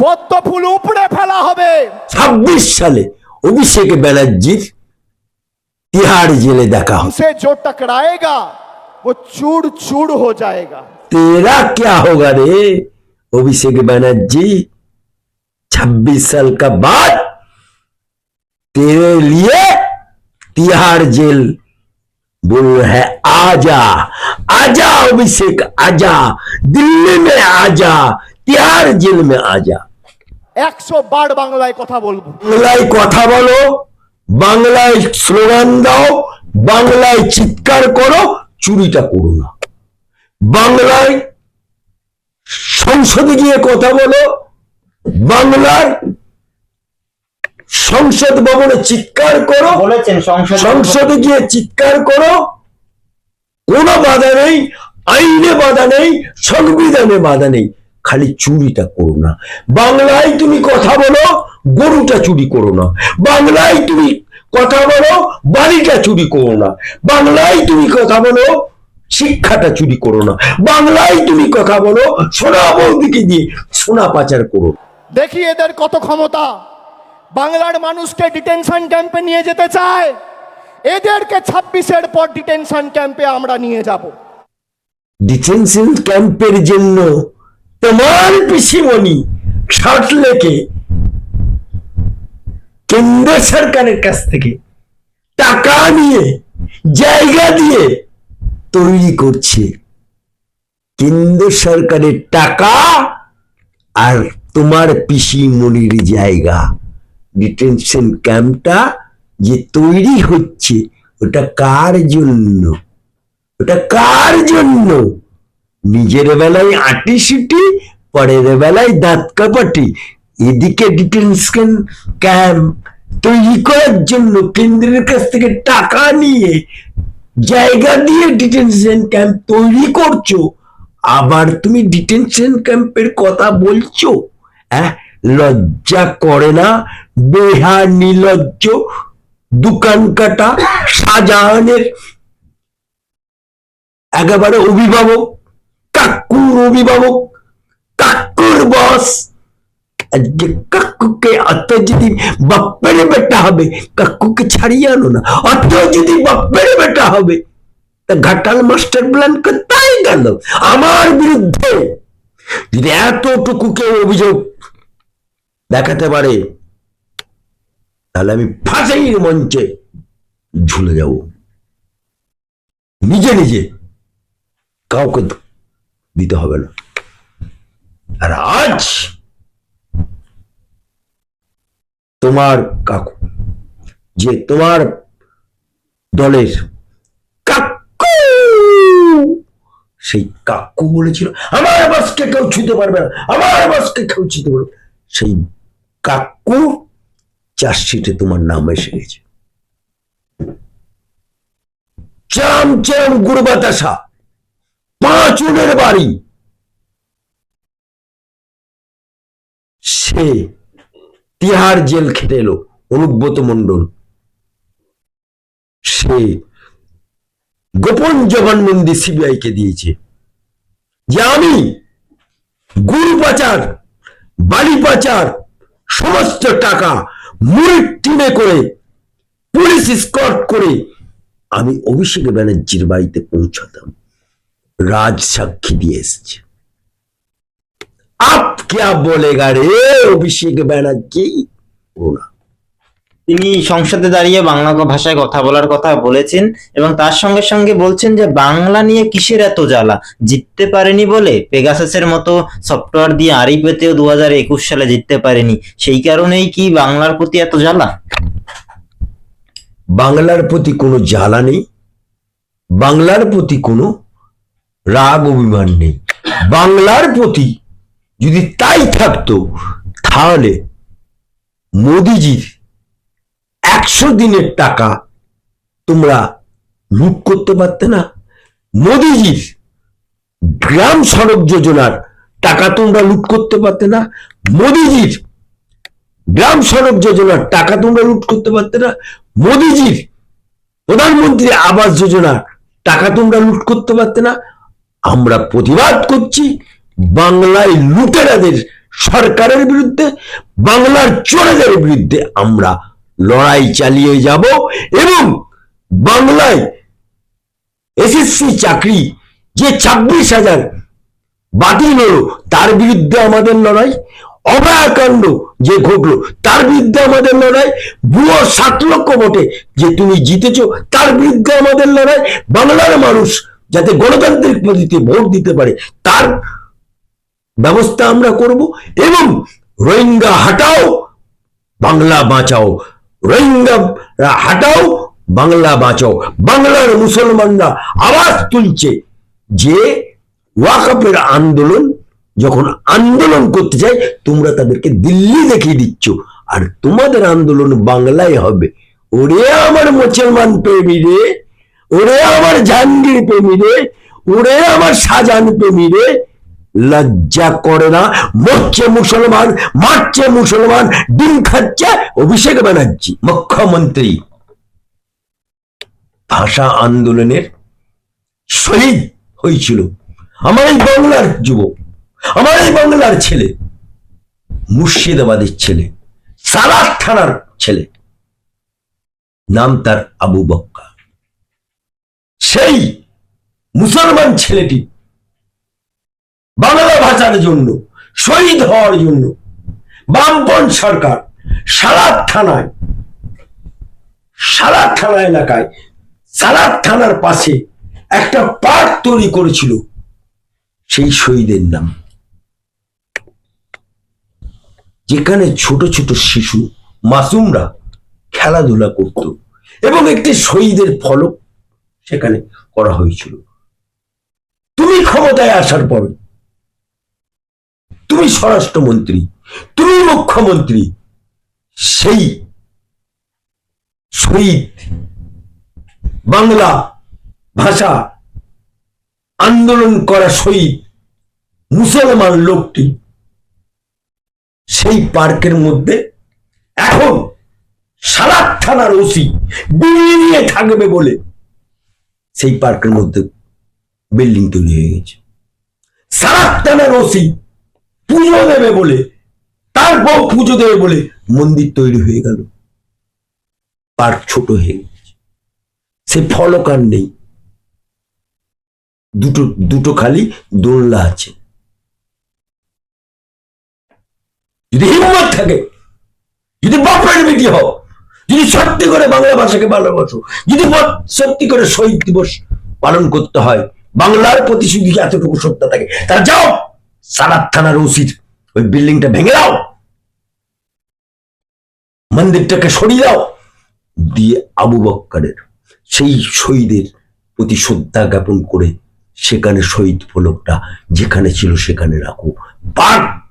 পদ্ম ফুল উপড়ে ফেলা হবে ছাব্বিশ সালে অভিষেক ব্যানার্জির তিহাড় জেলে দেখা হবে हमसे जो टकराएगा वो चूड़ चूड़ हो जाएगा तेरा क्या होगा रे अभिषेक बनर्जी छब्बीस साल का बाद तेरे लिए तिहाड़ जेल बोल रहा है आजा आजा अभिषेक आजा दिल्ली में आजा তিহার জেল মে আজা একশো বার বাংলায় কথা বলব। বাংলায় কথা বলো বাংলায় স্লোগান দাও বাংলায় চিৎকার করো চুরিটা করো না। বাংলায় সংসদে গিয়ে কথা বলো বাংলার সংসদ ভবনে চিৎকার করো বলেছেন সংসদে গিয়ে চিৎকার করো কোনো বাধা নেই আইনে বাধা নেই সংবিধানে বাধা নেই। খালি চুরিটা করো না। বাংলায় তুমি কথা বলো গরুটা চুরি করো না। বাংলায় তুমি কথা বলো বাড়িটা চুরি করো না। বাংলায় তুমি কথা বলো শিক্ষাটা চুরি করো না। বাংলায় তুমি কথা বলো সোনা বৌদিকে দিয়ে সোনা পাচার করো। দেখি এদের কত ক্ষমতা। বাংলার মানুষকে ডিটেনশন ক্যাম্পে নিয়ে যেতে চায়। এদেরকে ছাব্বিশের পর ডিটেনশন ক্যাম্পে আমরা নিয়ে যাব। ডিটেনশন ক্যাম্পের জন্য তোমার পিসিমণি শর্ট লেকে কেন্দ্র সরকারের কাছ থেকে টাকা নিয়ে জায়গা দিয়ে তৈরি করছে কেন্দ্র সরকারের টাকা আর তোমার পিসিমণির জায়গা। ডিটেনশন ক্যাম্পটা যে তৈরি হচ্ছে, ওটা কার জন্য? ওটা কার জন্য? নিজের বেলায় আটি সিটি, পরের বেলায় দাঁত কাপাটি। এদিকে ডিটেনশন ক্যাম্প তৈরি করার জন্য কেন্দ্রের কাছ থেকে টাকা নিয়ে জায়গা দিয়ে ডিটেনশন ক্যাম্প তৈরি করছ। আবার তুমি ডিটেনশন ক্যাম্পের কথা বলছো? হ্যাঁ লজ্জা করে না? বেহা নিলজ্জ, দোকান কাটা শাহজাহানের একেবারে অভিভাবক। কাকুর অভিভাবক কাকুর বস। আজকে কাকুকে অত যদি বাপ্পের বেটা হবে, কাকুকে ছাড়িয়ে আনো না, অত যদি বাপ্পের বেটা হবে, তা ঘাটাল মাস্টার প্ল্যান কোথায় গেল? আমার বিরুদ্ধে যদি এতটুকু কেউ অভিযোগ দেখাতে পারে, তাহলে আমি ফাঁসির মঞ্চে ঝুলে যাব। নিজে নিজে কাউকে দিতে হবে না। আর আজ তোমার কাকু, যে তোমার দলের কাকু, সেই কাকু বলেছিল, আমার বাসকে কেউ ছুঁতে পারবে না, আমার বাসকে কেউ ছুঁতে পারবে সেই কাকু চার্জশিটে তোমার নাম এসে গেছে। চাম চাম গুড় বাতাসা। পাঁচুনের বাড়ি। সে তিহার জেল খেটে এলো, অনুব্রত মন্ডল সে গোপন জবানবন্দি সিবিআই কে দিয়েছে। যে আমি গুরু পাচার, বালি পাচার, সমস্ত টাকা মুড়ির টিমে করে, পুলিশ স্কট করে আমি অভিষেক ব্যানার্জির বাড়িতে পৌঁছাতাম। রাজ সাক্ষী দিয়ে এসেছে। আপ ক্যা বলেগা রে অভিষেক ব্যানার্জি? তিনি সংসদে দাঁড়িয়ে বাংলা ভাষায় কথা বলার কথা বলেছেন এবং তার সঙ্গে সঙ্গে বলছেন যে বাংলা নিয়ে কিসের এত জ্বালা? জিততে পারেনি বলে পেগাসাসের মতো সফটওয়্যার দিয়ে আরি পেতেও দু একুশ সালে জিততে পারেনি। সেই কারণেই কি বাংলার প্রতি এত জ্বালা? বাংলার প্রতি কোনো জ্বালা নেই? বাংলার প্রতি কোনো রাগ অভিমান নেই। বাংলার প্রতি যদি তাই থাকতো, তাহলে মোদিজির একশো দিনের টাকা তোমরা লুট করতে পারতে না। মোদিজির গ্রাম সড়ক যোজনার টাকা তোমরা লুট করতে পারতে না। মোদিজির গ্রাম সড়ক যোজনার টাকা তোমরা লুট করতে পারতে না। মোদিজির প্রধানমন্ত্রী আবাস যোজনার টাকা তোমরা লুট করতে পারতে না। আমরা প্রতিবাদ করছি বাংলায় লুটেরাদের সরকারের বিরুদ্ধে, বাংলার চোরেদের বিরুদ্ধে আমরা লড়াই চালিয়ে যাব এবং বাংলায় এসএসসি চাকরি যে ছাব্বিশ হাজার বাতিল হলো, তার বিরুদ্ধে আমাদের লড়াই, অভয়াকাণ্ড যে ঘটলো, তার বিরুদ্ধে আমাদের লড়াই, ভুয়ো সাত লক্ষ ভোটে যে তুমি জিতেছো, তার বিরুদ্ধে আমাদের লড়াই, বাংলার মানুষ যাতে গণতান্ত্রিক পদ্ধতিতে ভোট দিতে পারে, তার ব্যবস্থা আমরা করব এবং রোহিঙ্গা হাটাও, বাংলা বাঁচাও। রোহিঙ্গা হাটাও, বাংলা বাঁচাও। বাংলার মুসলমানরা আওয়াজ তুলছে যে ওয়াকফের আন্দোলন যখন আন্দোলন করতে চায় তোমরা তাদেরকে দিল্লি দেখিয়ে দিচ্ছ। আর তোমাদের আন্দোলন বাংলায় হবে। ওরে আমার মুসলমান প্রেমী রে! ওরে আমার জাহাঙ্গীর প্রেমী রে ওরে আমার শাহজাহান প্রেমী রে লজ্জা করে না, মরছে মুসলমান, মারছে মুসলমান, ডিম খাচ্ছে অভিষেক ব্যানার্জি, মুখ্যমন্ত্রী। ভাষা আন্দোলনের শহীদ হয়েছিল আমার এই বাংলার যুবক, আমার এই বাংলার ছেলে, মুর্শিদাবাদের ছেলে, সালাদ থানার ছেলে। নাম তার আবু বক্কা। সেই মুসলমান ছেলেটি বাংলা ভাষার জন্য, শহীদ হওয়ার জন্য বামপন সরকার সালাদ থানায়, সালাদ থানা এলাকায়, সালাদ থানার পাশে একটা পার্ক তৈরি করেছিল সেই শহীদের নাম। যেখানে ছোট ছোট শিশু, মাসুমরা খেলাধুলা করত এবং একটি শহীদের ফলক সেখানে করা হয়েছিল। তুমি ক্ষমতায় আসার পরে, তুমি স্বরাষ্ট্রমন্ত্রী, তুমি মুখ্যমন্ত্রী, সেই শহীদ বাংলা ভাষা আন্দোলন করা শহীদ মুসলমান লোকটি সেই পার্কের মধ্যে এখন সালাদ থানার ওসি বিড়ি নিয়ে থাকবে বলে সেই পার্কের মধ্যে বিল্ডিং তৈরি হয়ে গেছে। সালাদ থানার ওসি পুজো দেবে বলে তার বউ পুজো দেবে বলে মন্দির তৈরি হয়ে গেল। পার্ক ছোট হয়ে গেছে। সে ফলক আর নেই। দুটো দুটো খালি দোলনা আছে। যদি হিম্মত থাকে, যদি বাপের বেটি হও যদি সত্যি করে বাংলা ভাষাকে ভালোবাসো, যদি সত্যি করে শহীদ দিবস পালন করতে হয়, বাংলার প্রতি শুধু এতটুকু সত্য থাকে? তা যাও, সারাত থানার ওসির ওই বিল্ডিংটা ভেঙে দাও। মন্দিরটাকে সরিয়ে দাও। দিয়ে আবু বক্কারের সেই শহীদের প্রতি শ্রদ্ধা জ্ঞাপন করে সেখানে শহীদ ফলকটা যেখানে ছিল সেখানে রাখো। পার্ক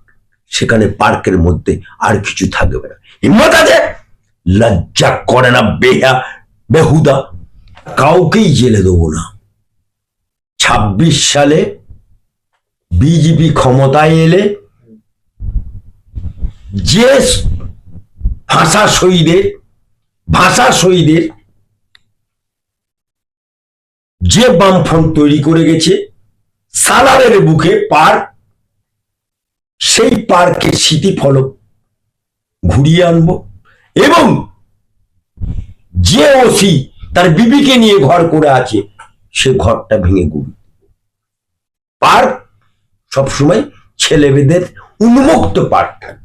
সেখানে পার্কের মধ্যে আর কিছু থাকবে না। হিম্মত আছে? লজ্জা করে না বেহা, বেহুদা। কাউকেই জেলে দেবো না। ছাব্বিশ সালে বিজেপি ক্ষমতায় এলে যে ভাষা শহীদের ভাষা শহীদের যে বামফ্রন্ট তৈরি করে গেছে, সালারের বুকে পার্ক সেই পার্কের স্মৃতি ফলক ঘুরিয়ে আনব। এবং যে ওসি তার বিবিকে নিয়ে ঘর করে আছে, সে ঘরটা ভেঙে গুবি পার্ক সবসময় ছেলেমেয়েদের উন্মুক্ত পার্ক থাকে।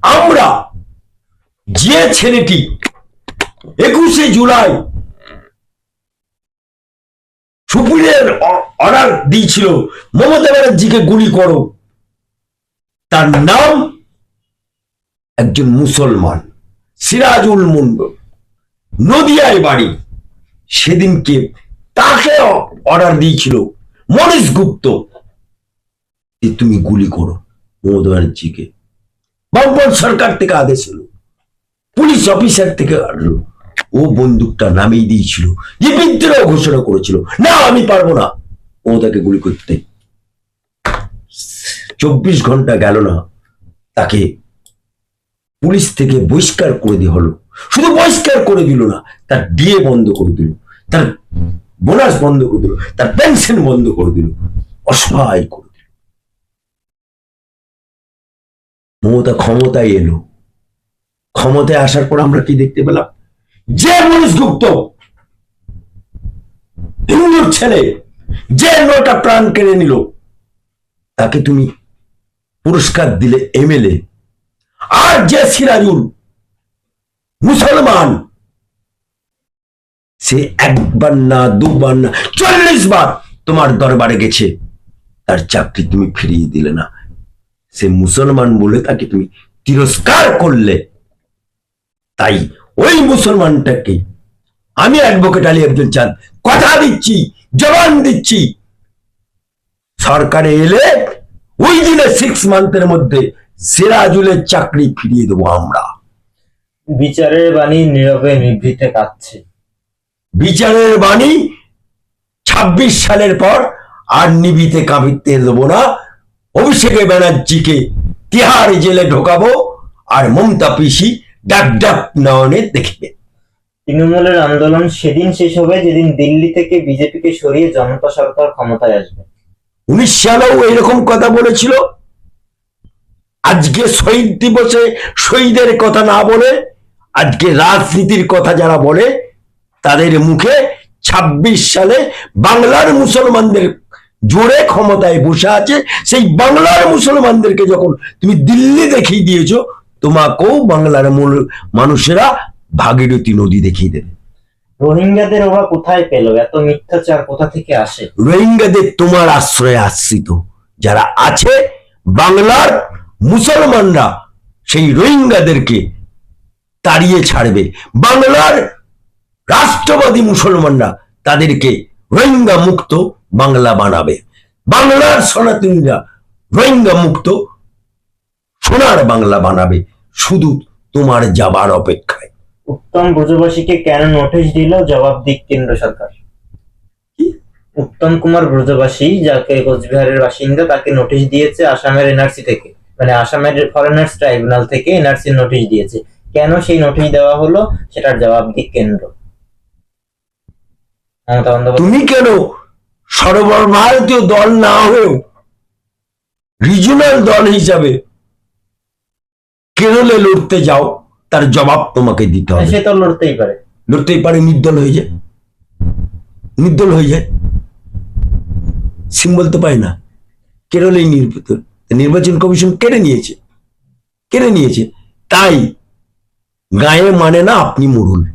আমরা যে ছেলেটি একুশে জুলাই সুপ্রিমের অর্ডার দিয়েছিল, মমতা ব্যানার্জিকে গুলি করো। তার নাম একজন মুসলমান। সিরাজুল মন্ডল নদিয়ায় বাড়ি। সেদিনকে তাকে অর্ডার দিয়েছিল মনীষ গুপ্ত। তুমি গুলি করো মমতা ব্যানার্জিকে। বামপন সরকার থেকে আদেশ এলো। পুলিশ অফিসার থেকে আনলো। ও বন্দুকটা নামিয়ে দিয়েছিল। যে বিদ্রোহ ঘোষণা করেছিল। না, আমি পারব না। ও তাকে গুলি করতে। চব্বিশ ঘণ্টা গেল না। তাকে পুলিশ থেকে বহিষ্কার করে দেওয়া হলো। শুধু বহিষ্কার করে দিল না, তার ডিএ বন্ধ করে দিল, তার বোনাস বন্ধ করে দিল, তার পেনশন বন্ধ করে দিল, অসহায় করে দিল। মমতা ক্ষমতায় এলো। ক্ষমতায় আসার পর আমরা কি দেখতে পেলাম? যে মনীষ গুপ্ত হিন্দুর ছেলে, যে নটা প্রাণ কেড়ে নিল, তাকে তুমি পুরস্কার দিলে এমএলএ আর যে সিরাজুল মুসলমান, সে একবার না, দুবার না, চল্লিশ বার তোমার দরবারে গেছে। তার চাকরি তুমি ফিরিয়ে দিলে না। সে মুসলমান বলে তাকে তুমি তিরস্কার করলে। তাই ওই মুসলমানটাকে আমি অ্যাডভোকেট আলী আব্দুল চাঁদ কথা দিচ্ছি, জবান দিচ্ছি। সরকারে এলে ওই দিনে সিক্স মান্থের মধ্যে সিরাজুলের চাকরি ফিরিয়ে দেবো আমরা। বিচারের বাণী নীরবে নিভৃতে কাঁদছে। বিচারের বাণী ছাব্বিশ সালের পর আর নিবিতে কাঁপিতে দেবো না। অভিষেকে ব্যানার্জিকে তিহার জেলে ঢোকাবো আর মমতা পিসি ডাক ডাক নয়নে দেখবে। তৃণমূলের আন্দোলন সেদিন শেষ হবে যেদিন দিল্লি থেকে বিজেপিকে সরিয়ে জনতা সরকার ক্ষমতায় আসবে। উনিশ সালেও এরকম কথা বলেছিল। আজকে শহীদ দিবসে শহীদের কথা না বলে আজকে রাজনীতির কথা যারা বলে তাদের মুখে ২৬ সালে বাংলার মুসলমানদের জোরে ক্ষমতায় বসে আছে। সেই বাংলার মুসলমানদেরকে যখন তুমি দিল্লি দেখিয়ে দিয়েছ তোমাকেও বাংলার মূল মানুষেরা ভাগীরথী নদী দেখিয়ে দেবে। রোহিঙ্গাদের ওরা কোথায় পেল? এত মিথ্যাচার কোথা থেকে আসে? রোহিঙ্গাদের তোমার আশ্রয়ে আশ্রিত। যারা আছে বাংলার মুসলমানরা সেই রোহিঙ্গাদেরকে তাড়িয়ে ছাড়বে। বাংলার রাষ্ট্রবাদী মুসলমানরা তাদেরকে রোহিঙ্গা মুক্ত বাংলা বানাবে। বাংলার সনাতনীরা রোহিঙ্গা মুক্ত সোনার বাংলা বানাবে। শুধু তোমার যাবার অপেক্ষায়। উত্তম ব্রজবাসীকে কেন নোটিশ দিল জবাব দিক কেন্দ্র সরকার? উত্তম কুমার ব্রজবাসী যাকে কোচবিহারের বাসিন্দা তাকে নোটিশ দিয়েছে আসামের এনআরসি থেকে। মানে আসামের ফরেনার্স ট্রাইব্যুনাল থেকে এনআরসি নোটিশ দিয়েছে। কেন সেই নোটিশ দেওয়া হলো? সেটার জবাব দিক কেন্দ্র? তুমি কেন সর্বভারতীয় দল না হয়েও রিজনাল দল হিসাবে কেরলে লড়তে যাও? তার জবাব তোমাকে দিতে হবে। সে তো লড়তেই পারে। লড়তেই পারে নির্দল হয়ে যায়। নির্দল হয়ে যায়। সিম্বল তো পায় না। কেরলেই নির্বাচন নির্বাচন কমিশন কেড়ে নিয়েছে। কেড়ে নিয়েছে। তাই গায়ে মানে না আপনি মরুন।